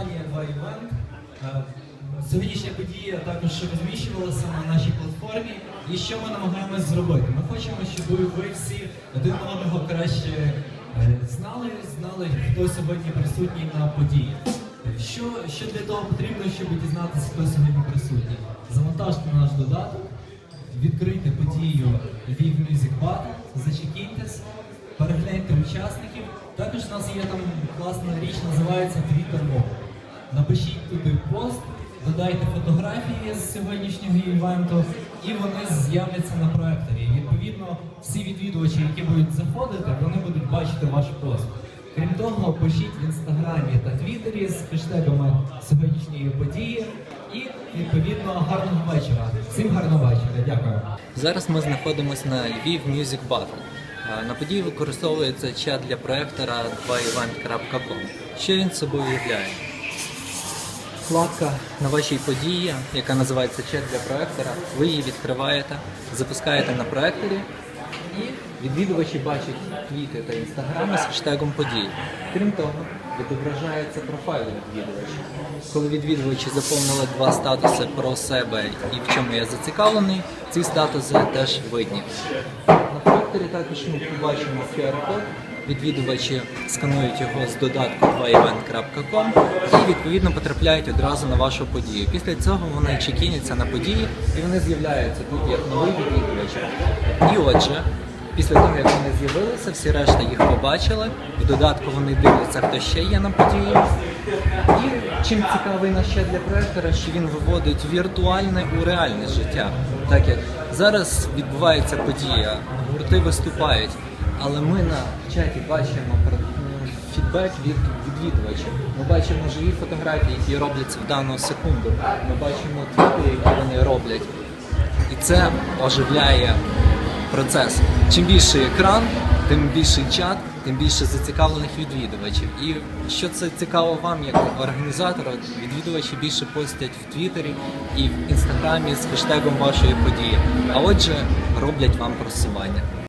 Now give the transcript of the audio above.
компанія 2 Event. Е, Сьогоднішня подія також розміщувалася на нашій платформі. І що ми намагаємось зробити? Ми хочемо, щоб ви всі один одного краще е, знали, знали, хто сьогодні присутній на події. Що, що для того потрібно, щоб дізнатися, хто сьогодні присутній? Завантажте наш додаток, відкрийте подію Lviv Music Battle, зачекійтесь, перегляньте учасників. Також у нас є там класна річ, називається Twitter Mode. Напишіть туди пост, додайте фотографії з сьогоднішнього івенту, і вони з'являться на проекторі. Відповідно, всі відвідувачі, які будуть заходити, вони будуть бачити ваш пост. Крім того, пишіть в інстаграмі та твіттері з хештегами сьогоднішньої події. І відповідно гарного вечора. Всім гарного вечора. Дякую. Зараз ми знаходимося на Lviv Music Battle. На події використовується чат для проектора 2event.com. Що він собою являє? Вкладка на вашій події, яка називається чат для проектора, ви її відкриваєте, запускаєте на проекторі і відвідувачі бачать твіти та інстаграми з хештегом події. Крім того, відображаються профайли відвідувачів. Коли відвідувачі заповнили два статуси про себе і в чому я зацікавлений, ці статуси теж видні. На проекторі також ми побачимо QR-код. Відвідувачі сканують його з додатку 2event.com і відповідно потрапляють одразу на вашу подію. Після цього вони чекіняться на події і вони з'являються тут як нові відвідувачі. І отже, після того як вони з'явилися, всі решта їх побачили. В додатку вони дивляться, хто ще є на події. І чим цікавий наш ще для проектора, що він виводить віртуальне у реальне життя. Так як зараз відбувається подія, гурти виступають, але ми на чаті бачимо фідбек від відвідувачів. Ми бачимо живі фотографії, які робляться в дану секунду. Ми бачимо твіти, які вони роблять. І це оживляє процес. Чим більший екран, тим більший чат, тим більше зацікавлених відвідувачів. І що це цікаво вам, як організатору, відвідувачі більше постять в Твіттері і в інстаграмі з хештегом вашої події. А отже, роблять вам просування.